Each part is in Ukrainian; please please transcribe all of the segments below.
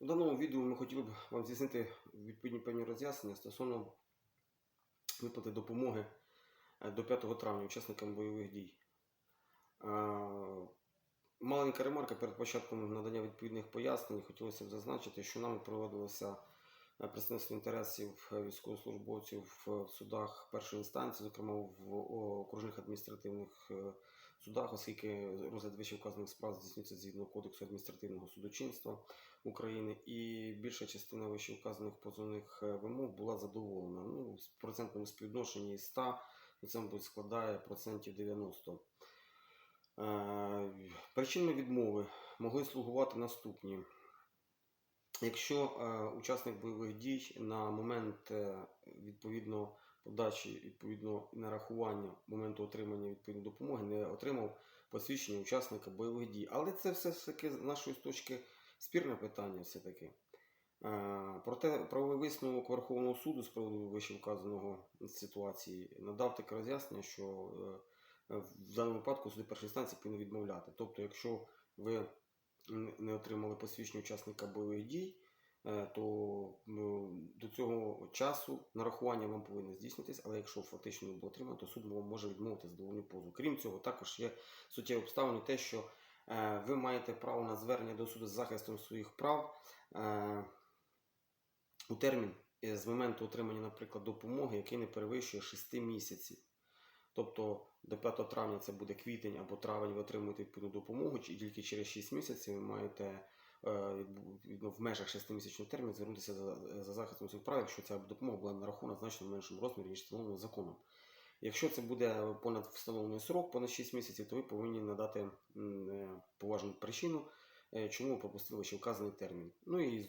У даному відео ми хотіли б вам з'яснити відповідні певні роз'яснення стосовно виплати допомоги е, до 5 травня учасникам бойових дій. Е, Маленька ремарка перед початком надання відповідних пояснень. Хотілося б зазначити, що нами проводилося представництво інтересів е, військовослужбовців в судах першої інстанції, зокрема в окружних адміністративних е, судах, оскільки розгляд вищевказаних справ здійснюється згідно Кодексу адміністративного судочинства України, і більша частина вищевказаних позовних е, вимог була задоволена. Ну, в процентному співвідношенні із 100 то це, мабуть, складає процентів 90. Е, Причинами відмови могли слугувати наступні. Якщо е, учасник бойових дій на момент е, відповідно подачі, відповідно нарахування моменту отримання відповідної допомоги не отримав посвідчення учасника бойових дій. Але це все ж таки з нашої точки спірне питання все-таки. Е, Проте правовий висновок Верховного суду з приводу вищевказаного ситуації надав таке роз'яснення, що в даному випадку суди першої інстанції повинні відмовляти. Тобто, якщо ви не отримали посвідчення учасника бойових дій, е, то до цього часу нарахування вам повинно здійснитись, але якщо фактично не було отримано, то суд вам може відмовити задовольну позову. Крім цього, також є суттєві обставини те, що е, ви маєте право на звернення до суду з захистом своїх прав е, у термін з моменту отримання, наприклад, допомоги, який не перевищує 6 місяців. Тобто до 5 травня це буде квітень або травень, ви отримуєте відповідну допомогу, і тільки через 6 місяців ви маєте е, в межах 6-місячного терміну звернутися за, за захистом своїх прав, якщо ця допомога була нарахована значно меншому розмірі, ніж встановлено законом. Якщо це буде понад встановлений срок, понад 6 місяців, то ви повинні надати е, поважну причину, е, чому ви пропустили ще вказаний термін. Ну і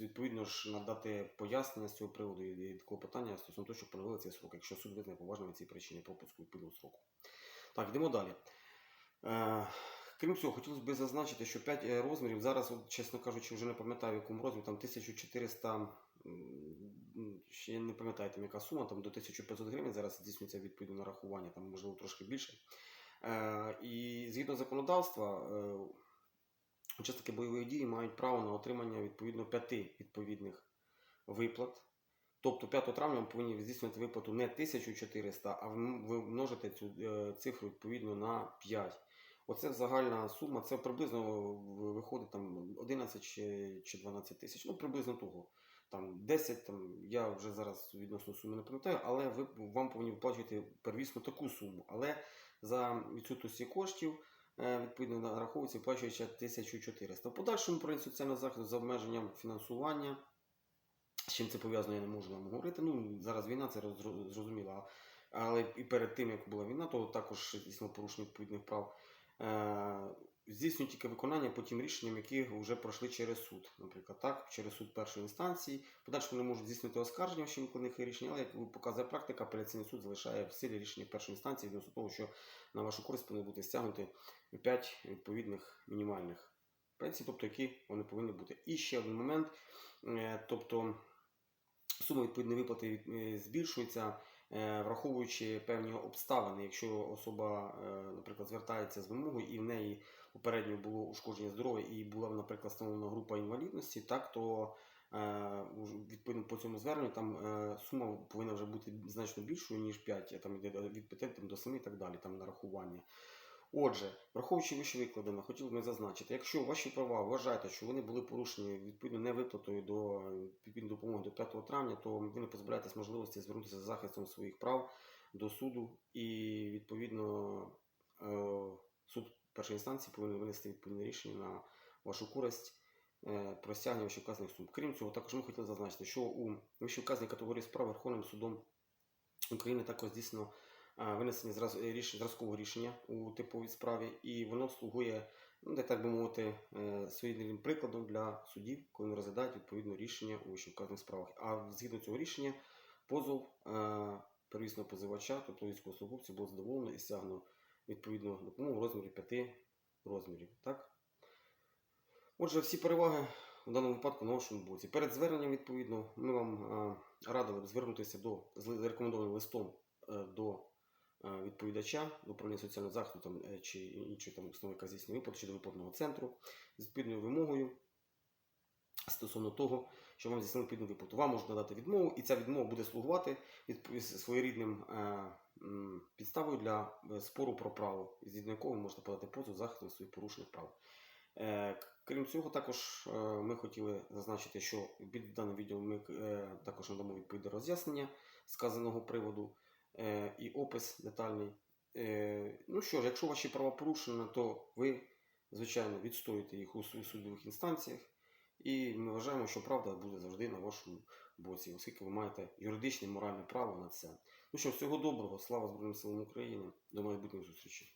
відповідно ж надати пояснення з цього приводу і такого питання стосовно того, що поновили цей срок, якщо суд визнає поважними ці причини пропуску відповідного сроку. Так, йдемо далі. Е, крім цього, хотілося б зазначити, що 5 розмірів зараз, от, чесно кажучи, вже не пам'ятаю, в якому розмірі, там 1400, ще не пам'ятаю, там яка сума, там до 1500 гривень зараз здійснюється відповідне нарахування, там можливо трошки більше. Е, і згідно законодавства, е, учасники бойових дій мають право на отримання відповідно п'яти відповідних виплат. Тобто 5 травня ми повинні здійснювати виплату не 1400, а ви множите цю е, цифру відповідно на 5. Оце загальна сума, це приблизно виходить там 11 чи, чи 12 тисяч. Ну, приблизно того. Там 10, там, я вже зараз відносно суми не пам'ятаю, але ви, вам повинні виплачувати первісно таку суму. Але за відсутності коштів відповідно нараховується виплачується 1400. В подальшому про соціального захисту за обмеженням фінансування. З чим це пов'язано, я не можу вам говорити. Ну, зараз війна, це зрозуміло. Але і перед тим, як була війна, то також дійсно порушення відповідних прав. Здійснюють тільки виконання по тим рішенням, які вже пройшли через суд. Наприклад, так, через суд першої інстанції. Подальше вони можуть здійснити оскарження ще виконаних рішень, але як показує практика, апеляційний суд залишає в силі рішення першої інстанції відносно того, що на вашу користь повинні бути стягнути 5 відповідних мінімальних пенсій, тобто які вони повинні бути. І ще один момент, е, тобто сума відповідної виплати е, збільшується, е, враховуючи певні обставини. Якщо особа, наприклад, звертається з вимогою і в неї попередньо було ушкодження здоров'я і була, наприклад, встановлена група інвалідності, так то е, відповідно по цьому зверненню там е, сума повинна вже бути значно більшою, ніж 5, а там йде від 5 там, до 7 і так далі, там нарахування. Отже, враховуючи вище викладено, хотів би зазначити, якщо ваші права вважаєте, що вони були порушені відповідно невиплатою до відповідної допомоги до 5 травня, то ви не позбавляєтесь можливості звернутися за захистом своїх прав до суду і відповідно е, суд першої інстанції повинен винести відповідне рішення на вашу користь е, про стягнення вищевказаних сум. Крім цього, також ми хотіли зазначити, що у вищевказаній категорії справ Верховним судом України також здійснено е, винесення е, зразкового рішення у типовій справі, і воно слугує, ну, де, так би мовити, своєрідним прикладом для судів, коли вони розглядають відповідне рішення у вищевказаних справах. А згідно цього рішення, позов первісного позивача, тобто військовослужбовця, було задоволено і стягнено відповідну допомогу в розмірі 5 розмірів. Так? Отже, всі переваги в даному випадку на вашому боці. Перед зверненням, відповідно, ми вам е, радили звернутися до з рекомендованим листом е, до е, відповідача, до управління соціального захисту там, чи іншої установи, яка здійснює виплату, чи до виплатного центру з відповідною вимогою стосовно того, що вам здійснили відповідну виплату. Вам можна надати відмову, і ця відмова буде слугувати своєрідним е, підставою для е, спору про право, згідно якого ви можете подати позов захисту своїх порушених прав. Е, Крім цього, також ми хотіли зазначити, що під даним відео ми також надамо відповідне роз'яснення сказаного приводу і опис детальний. Ну що ж, якщо ваші права порушені, то ви, звичайно, відстоїте їх у су- судових інстанціях, і ми вважаємо, що правда буде завжди на вашому боці, оскільки ви маєте юридичне і моральне право на це. Ну що, всього доброго, слава Збройним силам України, до майбутніх зустрічей.